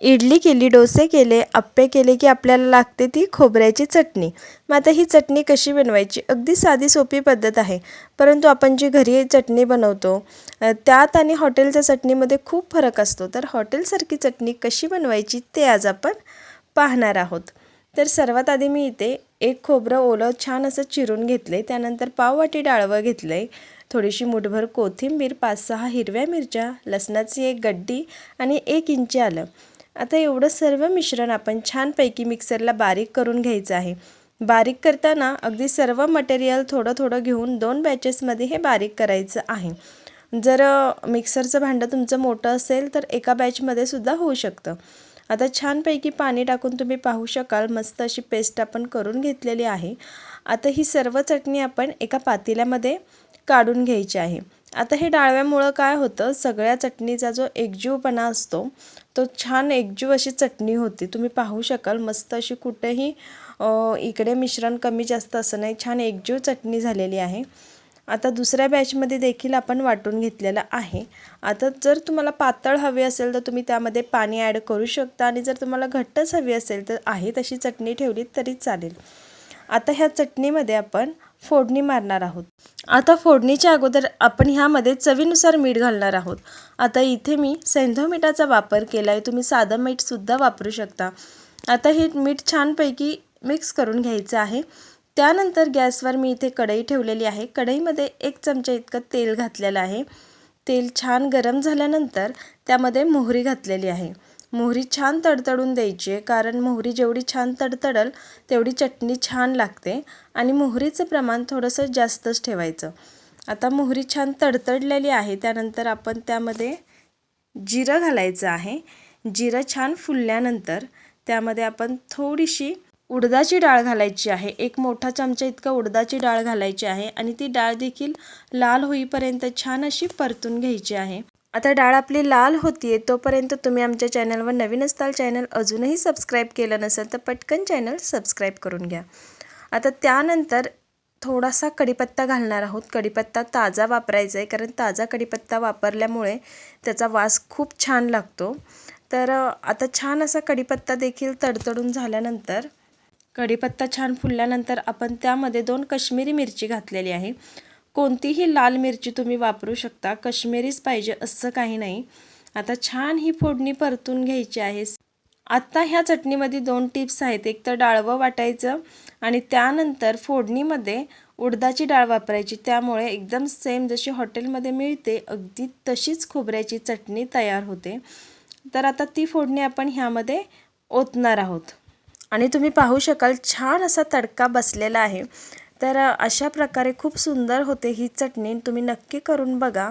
इडली केली डोसे केले आप्पे केले की आपल्याला लागते ती खोबऱ्याची चटणी. मग आता ही चटणी कशी बनवायची? अगदी साधी सोपी पद्धत आहे. परंतु आपण जी घरी चटणी बनवतो त्यात आणि हॉटेलच्या चटणीमध्ये खूप फरक असतो. तर हॉटेलसारखी चटणी कशी बनवायची ते आज आपण पाहणार आहोत. तर सर्वात आधी मी इथे एक खोबरं ओलं छान असं चिरून घेतले त्यानंतर पाववाटी डाळवं घेतलं आहे थोडीशी मुठभर कोथिंबीर पाच सहा हिरव्या मिरच्या लसणाची एक गड्डी आणि एक इंची आलं. आता एवढं सर्व मिश्रण आपण छानपैकी मिक्सरला बारीक करून घ्यायचं आहे. बारीक करताना अगदी सर्व मटेरियल थोडं थोडं घेऊन दोन बॅचेसमध्ये हे बारीक करायचं आहे. जर मिक्सरचं भांडं तुमचं मोठं असेल तर एका बॅचमध्ये सुद्धा होऊ शकतं. आता छानपैकी पाणी टाकून तुम्ही पाहू शकाल मस्त अशी पेस्ट आपण करून घेतलेली आहे. आता ही सर्व चटणी आपण एका पातेल्यामध्ये काढून घ्यायची आहे. आता हे डाळव्यामुळं काय होतं? सगळ्या चटणीचा जो एकजीवपणा असतो तो छान एकजीव अशी चटणी होती. तुम्ही पाहू शकाल मस्त अशी कुठेही इकडे मिश्रण कमी जास्त असं नाही छान एकजीव चटणी झालेली आहे. आता दुसऱ्या बॅचमध्ये देखील आपण वाटून घेतलेलं आहे. आता जर तुम्हाला पातळ हवी असेल तर तुम्ही त्यामध्ये पाणी ॲड करू शकता आणि जर तुम्हाला घट्टच हवी असेल तर आहे तशी चटणी ठेवली तरी चालेल. आता ह्या चटणीमध्ये आपण फोडणी मारणार आहोत. आता फोडणीच्या अगोदर आपण ह्यामध्ये चवीनुसार मीठ घालणार आहोत. आता इथे मी सैंधव मिठाचा वापर केला आहे तुम्ही साधं मीठसुद्धा वापरू शकता. आता हे मीठ छानपैकी मिक्स करून घ्यायचं आहे. त्यानंतर गॅसवर मी इथे कढई ठेवलेली आहे. कढईमध्ये एक चमचा इतकं तेल घातलेलं आहे. तेल छान गरम झाल्यानंतर त्यामध्ये मोहरी घातलेली आहे. मोहरी छान तडतडून द्यायची आहे कारण मोहरी जेवढी छान तडतडल तेवढी चटणी छान लागते आणि मोहरीचं प्रमाण थोडंसं जास्तच ठेवायचं. आता मोहरी छान तडतडलेली आहे त्यानंतर आपण त्यामध्ये जिरं घालायचं आहे. जिरं छान फुलल्यानंतर त्यामध्ये आपण थोडीशी उडदाची डाळ घालायची आहे. एक मोठा चमचा इतका उडदाची डाळ घालायची आहे आणि ती डाळ देखील लाल होईपर्यंत छान अशी परतून घ्यायची आहे. आता डाळ आपली लाल होतीये तोपर्यंत तुम्ही आमच्या चॅनलवर नवीन असताल चॅनल अजूनही सबस्क्राईब केलं नसेल तर पटकन चॅनल सबस्क्राईब करून घ्या. आता त्यानंतर थोडासा कढीपत्ता घालणार आहोत. कढीपत्ता ताजा वापरायचा आहे कारण ताजा कढीपत्ता वापरल्यामुळे त्याचा वास खूप छान लागतो. तर आता छान असा कढीपत्ता देखील तडतडून झाल्यानंतर कढीपत्ता छान फुलल्यानंतर आपण त्यामध्ये दोन कश्मीरी मिरची घातलेली आहे. कोणतीही लाल मिरची तुम्ही वापरू शकता. कश्मीरीच पाहिजे असं काही नाही. आता छान ही फोडणी परतून घ्यायची आहे. आत्ता ह्या चटणीमध्ये दोन टिप्स आहेत. एक तर डाळवं वाटायचं आणि त्यानंतर फोडणीमध्ये उडदाची डाळ वापरायची. त्यामुळे एकदम सेम जशी हॉटेलमध्ये मिळते अगदी तशीच खोबऱ्याची चटणी तयार होते. तर आता ती फोडणी आपण ह्यामध्ये ओतणार आहोत. आणि तुम्ही पाहू शकाल छान असा तडका बसलेला आहे. तर अशा प्रकारे खूप सुंदर होते ही चटणी. तुम्ही नक्की करून बघा.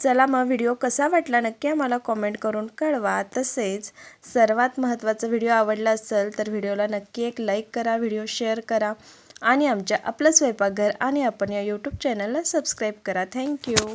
चला मग व्हिडिओ कसा वाटला नक्की आम्हाला कॉमेंट करून कळवा. तसेच सर्वात महत्त्वाचा व्हिडिओ आवडला असेल तर व्हिडिओला नक्की एक लाईक करा व्हिडिओ शेअर करा आणि आमच्या आपलं स्वयंपाकघर आणि आपण या यूट्यूब चॅनलला सबस्क्राईब करा. थँक्यू